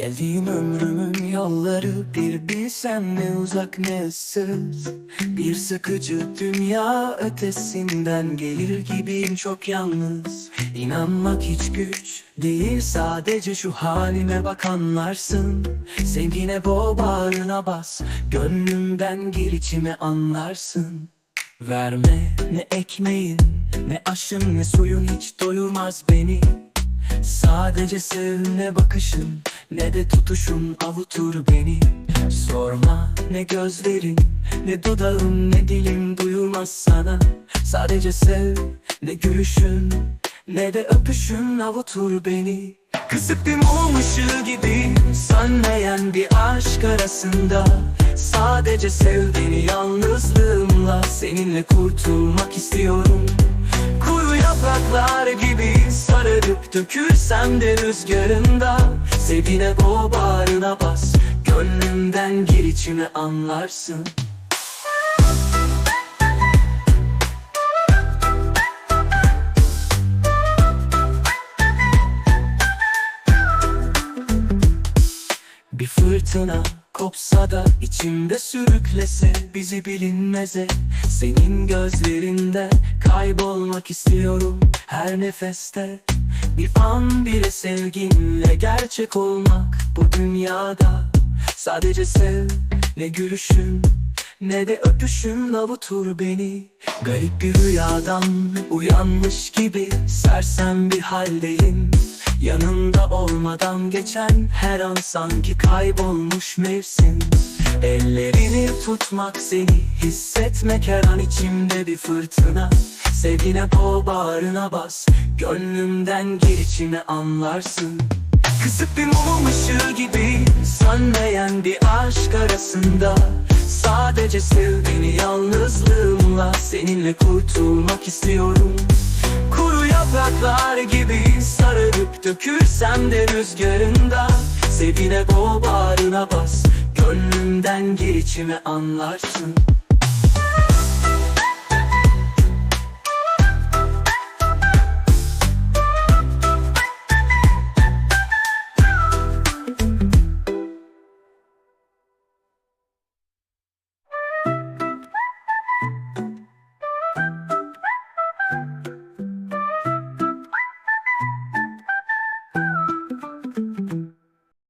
Geldiğim ömrümün yolları bir bilsem ne uzak ne ıssız Bir sıkıcı dünya ötesinden gelir gibiyim çok yalnız. İnanmak hiç güç değil sadece şu halime bak anlarsın. Sevgine boğ bağrına bas gönlümden gir içime anlarsın. Verme ne ekmeğin ne aşın ne suyun hiç doyurmaz beni Sadece sev ne bakışın ne de tutuşun avutur beni. Sorma ne gözlerin ne dudağın ne dilim duyurmaz sana. Sadece sev ne gülüşün ne de öpüşün avutur beni. Kısık bir mum ışığı gibi sönmeyen bir aşk arasında. Sadece sev beni yalnızlığımla seninle kurtulmak istiyorum. Kuru yapraklar gibi dökülsem de rüzgarında Sevgine boğ bağrına bas. Gönlümden gir içime anlarsın. Bir fırtına kopsa da içimde sürüklese bizi bilinmeze. Senin gözlerinde kaybolmak istiyorum her nefeste Bir an bile sevginle gerçek olmak bu dünyada. Sadece sev ne gülüşün ne de öpüşün avutur beni. Garip bir rüyadan uyanmış gibi sersem bir haldeyim. Yanında olmadan geçen her an sanki kaybolmuş mevsim Ellerini tutmak seni hissetmek her an içimde bir fırtına. Sevgine boğ bağrına bas Gönlümden gir içine anlarsın. Kısık bir mum ışığı gibi Sönmeyen bir aşk arasında. Sadece sev beni yalnızlığımla Seninle kurtulmak istiyorum. Kuru yapraklar gibi sararıp dökülsem de rüzgarında. Sevgine boğ bağrına bas Gönlümden gir içime anlarsın